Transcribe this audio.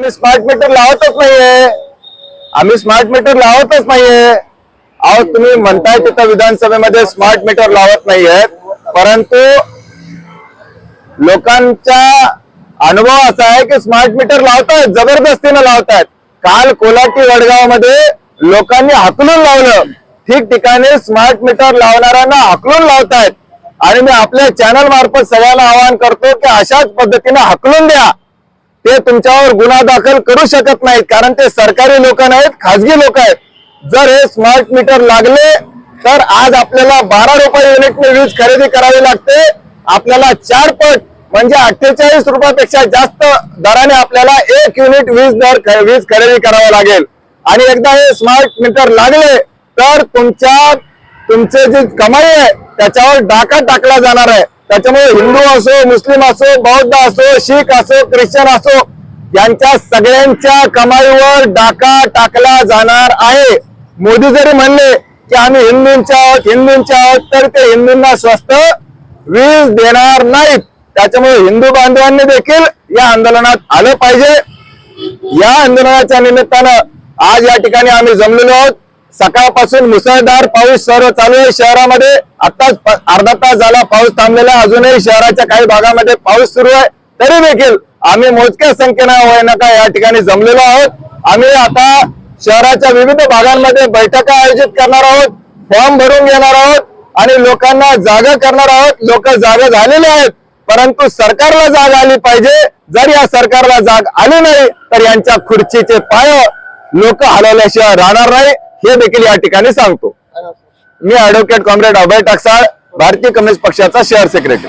आम्ही smart meter लावतच नाहीये. आम्ही स्मार्ट मीटर लावतच नाहीये. अहो तुम्ही म्हणताय तिथं विधानसभेमध्ये स्मार्ट मीटर लावत नाहीये परंतु लोकांचा अनुभव असा आहे की स्मार्ट मीटर लावतायत जबरदस्तीनं लावतायत. काल कोलाटी वडगावमध्ये लोकांनी हकलून लावलं. ठिकठिकाणी स्मार्ट मीटर लावणाऱ्यांना हकलून लावतायत. आणि मी आपल्या चॅनल मार्फत सगळ्यांना आवाहन करतो की अशाच पद्धतीने हकलून द्या. ते तुमच्यावर गुन्हा दाखल करू शकत नाहीत कारण ते सरकारी लोक नाहीत खाजगी लोक आहेत. जर हे स्मार्ट मीटर लागले तर आज आपल्याला बारा रुपये युनिटने वीज खरेदी करावी लागते. आपल्याला चार पट म्हणजे अठ्ठेचाळीस रुपयापेक्षा जास्त दराने आपल्याला एक युनिट वीज दर वीज खरेदी करावं लागेल. आणि एकदा हे स्मार्ट मीटर लागले तर तुमच्या तुमचे जी कमाई आहे त्याच्यावर डाका टाकला जाणार आहे. त्याच्यामुळे हिंदू असो मुस्लिम असो बौद्ध असो शीख असो ख्रिश्चन असो यांच्या सगळ्यांच्या कमाईवर डाका टाकला जाणार आहे. मोदी जरी म्हणले की आम्ही हिंदूंच्या आहोत हिंदूंच्या आहोत तर ते हिंदूंना स्वस्त वीज देणार नाहीत. त्याच्यामुळे हिंदू बांधवांनी देखील या आंदोलनात आलं पाहिजे. या आंदोलनाच्या निमित्तानं आज या ठिकाणी आम्ही जमलेलो आहोत. सकाळपासून मुसळधार पाऊस सर्व चालू आहे शहरामध्ये. आताच अर्धा तास झाला पाऊस थांबलेला अजूनही शहराच्या काही भागामध्ये पाऊस सुरू आहे. तरी देखील आम्ही मोजक्या संख्येनं होय नका या ठिकाणी जमलेलो आहोत. आम्ही आता शहराच्या विविध भागांमध्ये बैठका आयोजित करणार आहोत. फॉर्म भरून घेणार आहोत आणि लोकांना जागा करणार आहोत. लोक जागा झालेले आहेत परंतु सरकारला जाग आली पाहिजे. जर या सरकारला जाग आली नाही तर यांच्या खुर्चीचे पाय लोक हलवल्याशिवाय राहणार नाही. हे देखील या ठिकाणी सांगतो. मी ऍडव्होकेट कॉम्रेड अभय टाकसाळ भारतीय कम्युनिस्ट पक्षाचा शहर सेक्रेटरी